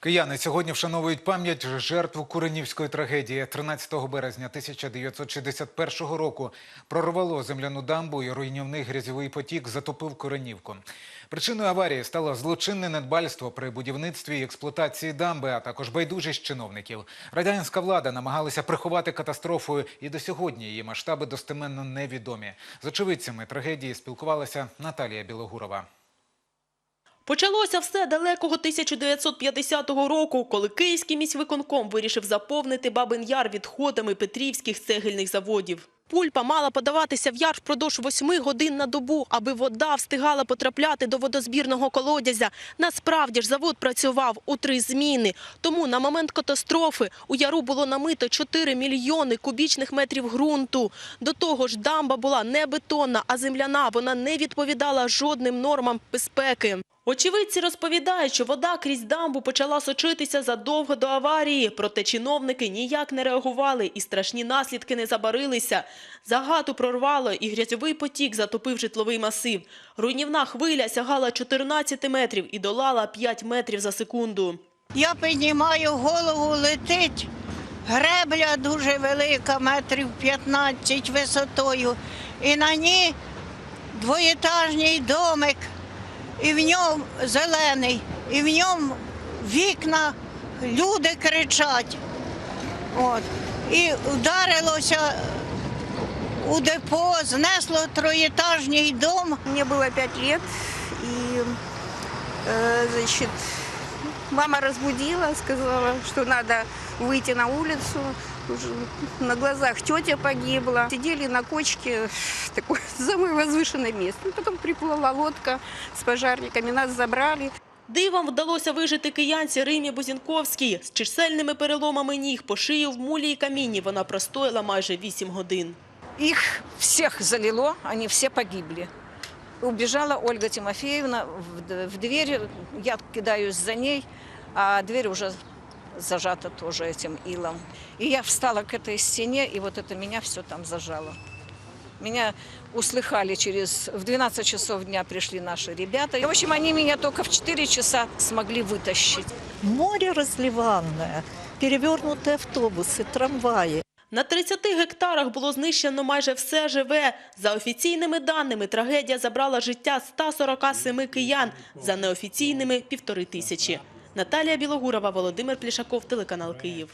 Кияни сьогодні вшановують пам'ять жертв Куренівської трагедії. 13 березня 1961 року прорвало земляну дамбу і руйнівний грязьовий потік затопив Куренівку. Причиною аварії стало злочинне недбальство при будівництві і експлуатації дамби, а також байдужість чиновників. Радянська влада намагалася приховати катастрофу, і до сьогодні її масштаби достеменно невідомі. З очевидцями трагедії спілкувалася Наталія Білогурова. Почалося все далекого 1950 року, коли Київський міськвиконком вирішив заповнити Бабин Яр відходами петрівських цегельних заводів. Пульпа мала подаватися в яр впродовж восьми годин на добу, аби вода встигала потрапляти до водозбірного колодязя. Насправді ж завод працював у три зміни. Тому на момент катастрофи у яру було намито 4 мільйони кубічних метрів ґрунту. До того ж, дамба була не бетонна, а земляна. Вона не відповідала жодним нормам безпеки. Очевидці розповідають, що вода крізь дамбу почала сочитися задовго до аварії. Проте чиновники ніяк не реагували і страшні наслідки не забарилися. Загату прорвало і грязьовий потік затопив житловий масив. Руйнівна хвиля сягала 14 метрів і долала 5 метрів за секунду. Я піднімаю голову, летить гребля дуже велика, метрів 15 висотою. І на ній двоєтажний домик, і в ньому зелений, і в ньому вікна, люди кричать. От. І вдарилося у депо, знесло троєтажний дом. Мені було пять років і э, значит, мама разбудила, сказала, что надо выйти на улицу. Уже на глазах тетя погибла. Сидели на кочке, такое самое возвышенное место. Потом приплыла лодка с пожарниками, нас забрали. Дивом вдалося вижити киянці Римі Бузінковській. З чисельними переломами ніг по шию в мулі і камінні вона простояла майже 8 годин. Их всех залило, они все погибли. Убежала Ольга Тимофеевна в, д- в дверь, я кидаюсь за ней, а дверь уже зажата тоже этим илом. И я встала к этой стене, и вот это меня все там зажало. Меня услыхали через... В 12 часов дня пришли наши ребята. И, в общем, они меня только в 4 часа смогли вытащить. Море разливанное, перевернутые автобусы, трамваи. На 30 гектарах було знищено майже все живе. За офіційними даними, трагедія забрала життя 147 киян, за неофіційними – півтори тисячі. Наталія Білогурова, Володимир Плішаков, телеканал Київ.